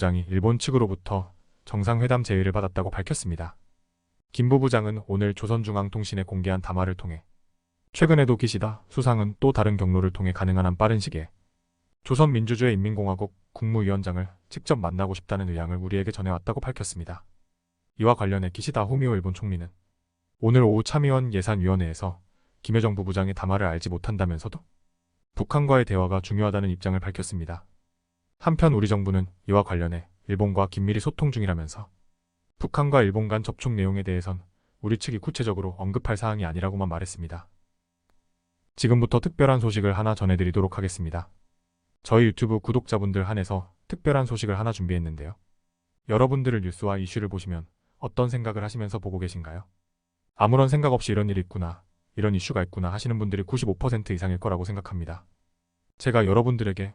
부장이 일본 측으로부터 정상회담 제의를 받았다고 밝혔습니다. 김 부부장은 오늘 조선중앙통신에 공개한 담화를 통해 최근에도 기시다 수상은 또 다른 경로를 통해 가능한 한 빠른 시기에 조선민주주의 인민공화국 국무위원장을 직접 만나고 싶다는 의향을 우리에게 전해왔다고 밝혔습니다. 이와 관련해 기시다 후미오 일본 총리는 오늘 오후 참의원 예산위원회에서 김여정 부부장의 담화를 알지 못한다면서도 북한과의 대화가 중요하다는 입장을 밝혔습니다. 한편 우리 정부는 이와 관련해 일본과 긴밀히 소통 중이라면서 북한과 일본 간 접촉 내용에 대해선 우리 측이 구체적으로 언급할 사항이 아니라고만 말했습니다. 지금부터 특별한 소식을 하나 전해드리도록 하겠습니다. 저희 유튜브 구독자분들 한해서 특별한 소식을 하나 준비했는데요. 여러분들을 뉴스와 이슈를 보시면 어떤 생각을 하시면서 보고 계신가요? 아무런 생각 없이 이런 일이 있구나, 이런 이슈가 있구나 하시는 분들이 95% 이상일 거라고 생각합니다. 제가 여러분들에게